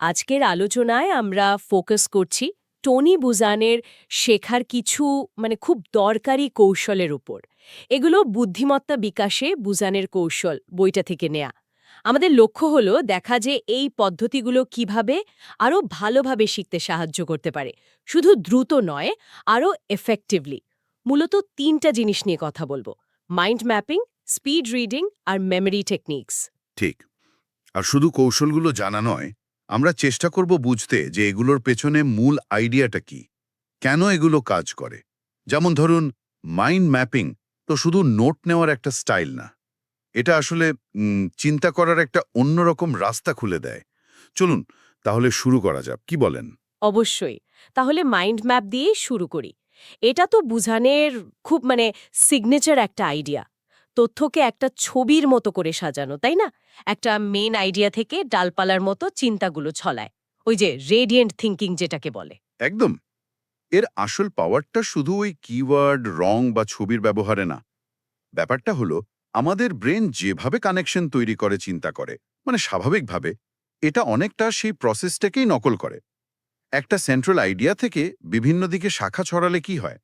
আজকের আলোচনায় আমরা ফোকাস করছি টনি বুজানের শেখার কিছু মানে খুব দরকারি কৌশলের উপর। এগুলো বুদ্ধিমত্তা বিকাশে বুজানের কৌশল বইটা থেকে নেয়া। আমাদের লক্ষ্য হলো দেখা যে এই পদ্ধতিগুলো কীভাবে আরও ভালোভাবে শিখতে সাহায্য করতে পারে। শুধু দ্রুত নয় আরও এফেক্টিভলি মূলত তিনটা জিনিস নিয়ে কথা বলব। মাইন্ড ম্যাপিং স্পিড রিডিং আর মেমরি টেকনিক্স ঠিক। আর শুধু কৌশলগুলো জানা নয় আমরা চেষ্টা করব বুঝতে যে এগুলোর পেছনে মূল আইডিয়াটা কি। কেন এগুলো কাজ করে? যেমন ধরুন মাইন্ড ম্যাপিং তো শুধু নোট নেওয়ার একটা স্টাইল না। এটা আসলে চিন্তা করার একটা অন্যরকম রাস্তা খুলে দেয়। চলুন, তাহলে শুরু করা যাক। কি বলেন? অবশ্যই। তাহলে মাইন্ড ম্যাপ দিয়েই শুরু করি। এটা তো বুঝানের খুব মানে সিগনেচার একটা আইডিয়া তথ্যকে একটা ছবির মতো করে সাজানো, তাই না? একটা মেন আইডিয়া থেকে ডালপালার মতো চিন্তাগুলো ছলায় ওই যে রেডিয়েন্ট থিঙ্কিং যেটাকে বলে। একদম। এর আসল পাওয়ারটা শুধু ওই কিওয়ার্ড রং বা ছবির ব্যবহারে না। ব্যাপারটা হলো, আমাদের ব্রেন যেভাবে কানেকশন তৈরি করে, চিন্তা করে মানে স্বাভাবিকভাবে, এটা অনেকটা সেই প্রসেসটাকেই নকল করে। একটা সেন্ট্রাল আইডিয়া থেকে বিভিন্ন দিকে শাখা ছড়ালে কি হয়?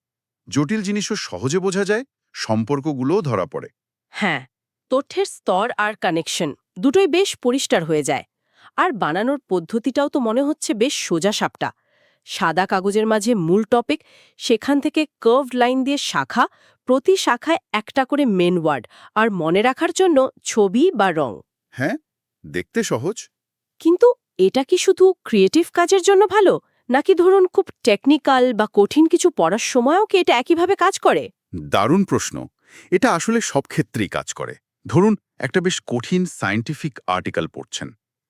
জটিল জিনিসও সহজে বোঝা যায়, সম্পর্কগুলোও ধরা পড়ে। হ্যাঁ তথ্যের স্তর আর কানেকশন দুটোই বেশ পরিষ্কার হয়ে যায়। আর বানানোর পদ্ধতিটাও তো মনে হচ্ছে বেশ সোজা সাপটা। সাদা কাগজের মাঝে মূল টপিক সেখান থেকে কার্ভড লাইন দিয়ে শাখা প্রতি শাখায় একটা করে মেন ওয়ার্ড আর মনে রাখার জন্য ছবি বা রং। হ্যাঁ দেখতে সহজ। কিন্তু এটা কি শুধু ক্রিয়েটিভ কাজের জন্য ভালো? নাকি ধরুন খুব টেকনিক্যাল বা কঠিন কিছু পড়ার সময়ও কি এটা একইভাবে কাজ করে? দারুণ প্রশ্ন। এটা আসলে সব ক্ষেত্রেই কাজ করে। ধরুন, একটা বেশ কঠিন সায়েন্টিফিক আর্টিকেল পড়ছেন।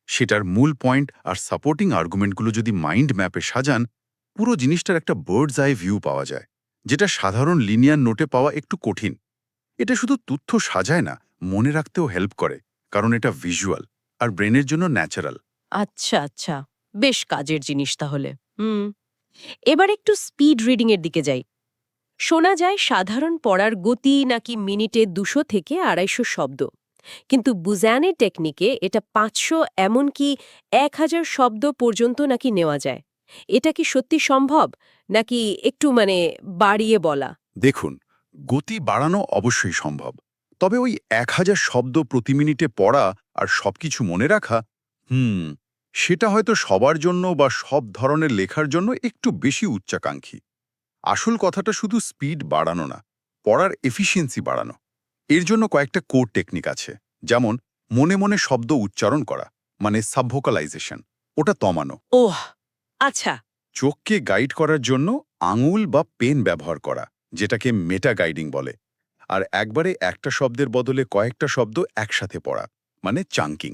সেটার মূল পয়েন্ট আর সাপোর্টিং আর্গুমেন্টগুলো যদি মাইন্ড ম্যাপে সাজান, পুরো জিনিসটার একটা বার্ডস আই ভিউ পাওয়া যায়, যেটা সাধারণ লিনিয়ার নোটে পাওয়া একটু কঠিন। এটা শুধু তথ্য সাজায় না, মনে রাখতেও হেল্প করে, কারণ এটা ভিজুয়াল আর ব্রেনের জন্য ন্যাচারাল আচ্ছা আচ্ছা বেশ কাজের জিনিস তাহলে। হুম, এবার একটু স্পিড রিডিং এর দিকে যাই। শোনা যায় সাধারণ পড়ার গতি নাকি মিনিটে দুশো থেকে আড়াইশো শব্দ। কিন্তু বুজানের টেকনিকে এটা পাঁচশো এমনকি এক হাজার শব্দ পর্যন্ত নাকি নেওয়া যায়। এটা কি সত্যি সম্ভব? নাকি একটু মানে বাড়িয়ে বলা? দেখুন, গতি বাড়ানো অবশ্যই সম্ভব। তবে ওই এক হাজার শব্দ প্রতি মিনিটে পড়া আর সবকিছু মনে রাখা, হুম, সেটা হয়তো সবার জন্য বা সব ধরনের লেখার জন্য একটু বেশি উচ্চাকাঙ্ক্ষী। আসল কথাটা শুধু স্পিড বাড়ানো না পড়ার এফিসিয়েন্সি বাড়ানো। এর জন্য কয়েকটা কোর টেকনিক আছে যেমন মনে মনে শব্দ উচ্চারণ করা মানে সাবভোকালাইজেশন ওটা তমানো। ওহ আচ্ছা। চোখকে গাইড করার জন্য আঙুল বা পেন ব্যবহার করা যেটাকে মেটা গাইডিং বলে। আর একবারে একটা শব্দের বদলে কয়েকটা শব্দ একসাথে পড়া মানে চাঙ্কিং।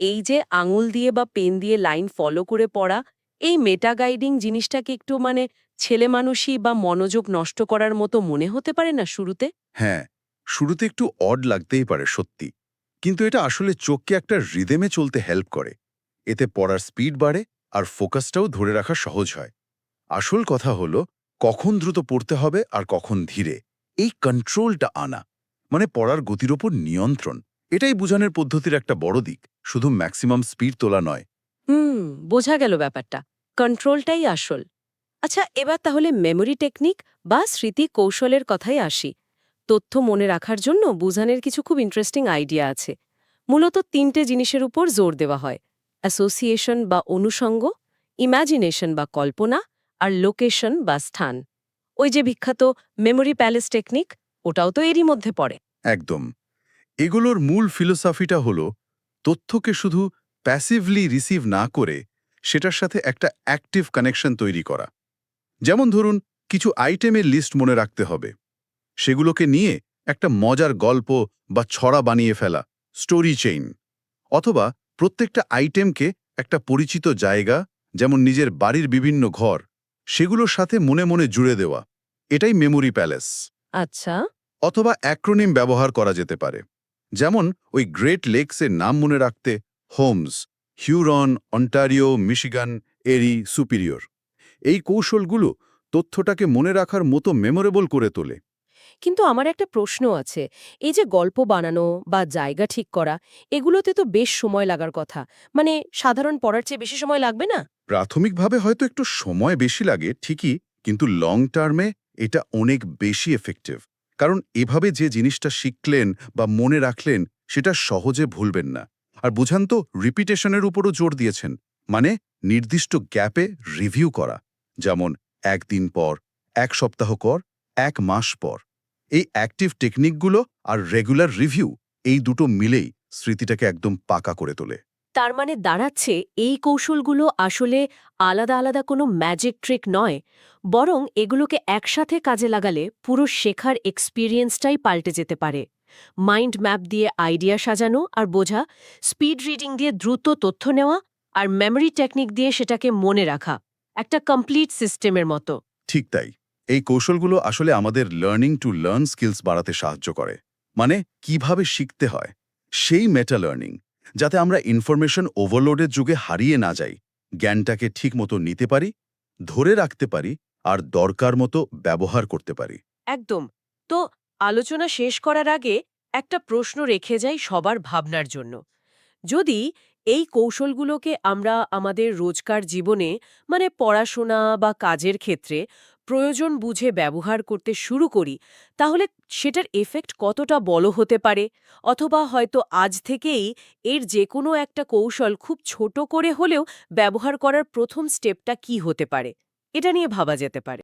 এই যে আঙুল দিয়ে বা পেন দিয়ে লাইন ফলো করে পড়া এই মেটা গাইডিং জিনিসটাকে একটু মানে ছেলে মানুষই বা মনোযোগ নষ্ট করার মতো মনে হতে পারে না শুরুতে? হ্যাঁ শুরুতে একটু অড লাগতেই পারে সত্যি। কিন্তু এটা আসলে চোখকে একটা রিদেমে চলতে হেল্প করে। এতে পড়ার স্পিড বাড়ে আর ফোকাসটাও ধরে রাখা সহজ হয়। আসল কথা হলো কখন দ্রুত পড়তে হবে আর কখন ধীরে। এই কন্ট্রোলটা আনা মানে পড়ার গতির ওপর নিয়ন্ত্রণ এটাই বুঝানোর পদ্ধতির একটা বড় দিক। শুধু ম্যাক্সিমাম স্পিড তোলা নয়। হুম বোঝা গেল ব্যাপারটা। কন্ট্রোলটাই আসল। আচ্ছা এবার তাহলে মেমোরি টেকনিক বা স্মৃতি কৌশলের কথাই আসি। তথ্য মনে রাখার জন্য বুঝানের কিছু খুব ইন্টারেস্টিং আইডিয়া আছে। মূলত তিনটে জিনিসের উপর জোর দেওয়া হয়। অ্যাসোসিয়েশন বা অনুষঙ্গ ইম্যাজিনেশন বা কল্পনা, আর লোকেশন বা স্থান। ওই যে বিখ্যাত মেমোরি প্যালেস টেকনিক ওটাও তো এরই মধ্যে পড়ে। একদম। এগুলোর মূল ফিলোসফিটা হল, তথ্যকে শুধু প্যাসিভলি রিসিভ না করে সেটার সাথে একটা অ্যাক্টিভ কানেকশন তৈরি করা। যেমন ধরুন কিছু আইটেমের লিস্ট মনে রাখতে হবে। সেগুলোকে নিয়ে একটা মজার গল্প বা ছড়া বানিয়ে ফেলা স্টোরি চেইন অথবা প্রত্যেকটা আইটেমকে একটা পরিচিত জায়গা যেমন নিজের বাড়ির বিভিন্ন ঘর সেগুলোর সাথে মনে মনে জুড়ে দেওয়া। এটাই মেমোরি প্যালেস আচ্ছা। অথবা অ্যাক্রোনিম ব্যবহার করা যেতে পারে। যেমন ওই গ্রেট লেকসের নাম মনে রাখতে HOMES Huron Ontario Michigan Erie Superior. এই কৌশলগুলো তথ্যটাকে মনে রাখার মতো মেমোরেবল করে তোলে। কিন্তু আমার একটা প্রশ্ন আছে। এই যে গল্প বানানো বা জায়গা ঠিক করা এগুলোতে তো বেশ সময় লাগার কথা। মানে সাধারণ পড়ার চেয়ে বেশি সময় লাগবে না? প্রাথমিকভাবে হয়তো একটু সময় বেশি লাগে ঠিকই কিন্তু লং টার্মে এটা অনেক বেশি এফেক্টিভ কারণ এভাবে যে জিনিসটা শিখলেন বা মনে রাখলেন সেটা সহজে ভুলবেন না। আর বুঝান তো রিপিটেশনের উপরও জোর দিয়েছেন। মানে নির্দিষ্ট গ্যাপে রিভিউ করা। যেমন একদিন পর, এক সপ্তাহ পর, এক মাস পর। এই অ্যাক্টিভ টেকনিকগুলো আর রেগুলার রিভিউ এই দুটো মিলেই স্মৃতিটাকে একদম পাকা করে তোলে। তার মানে দাঁড়াচ্ছে এই কৌশলগুলো আসলে আলাদা আলাদা কোনো ম্যাজিক ট্রিক নয়, বরং এগুলোকে একসাথে কাজে লাগালে পুরো শেখার এক্সপিরিয়েন্সটাই পাল্টে যেতে পারে। মাইন্ড ম্যাপ দিয়ে আইডিয়া সাজানো আর বোঝা স্পিড রিডিং দিয়ে দ্রুত তথ্য নেওয়া আর মেমরি টেকনিক দিয়ে সেটাকে মনে রাখা একটা কমপ্লিট সিস্টেমের মতো। ঠিক তাই। এই কৌশলগুলো আসলে আমাদের লার্নিং টু লার্ন স্কিলস বাড়াতে সাহায্য করে। মানে কীভাবে শিখতে হয়? সেই মেটা লার্নিং যাতে আমরা ইনফরমেশন ওভারলোডের যুগে হারিয়ে না যাই জ্ঞানটাকে ঠিকমতো নিতে পারি ধরে রাখতে পারি আর দরকার মতো ব্যবহার করতে পারি। একদম। তো আলোচনা শেষ করার আগে একটা প্রশ্ন রেখে যাই সবার ভাবনার জন্য। যদি এই কৌশলগুলোকে আমরা আমাদের রোজকার জীবনে মানে পড়াশোনা বা কাজের ক্ষেত্রে প্রয়োজন বুঝে ব্যবহার করতে শুরু করি, তাহলে সেটার এফেক্ট কতটা বড় হতে পারে? অথবা হয়তো আজ থেকেই এর যে কোনো একটা কৌশল খুব ছোট করে হলেও ব্যবহার করার প্রথম স্টেপটা কি হতে পারে? এটা নিয়ে ভাবা যেতে পারে।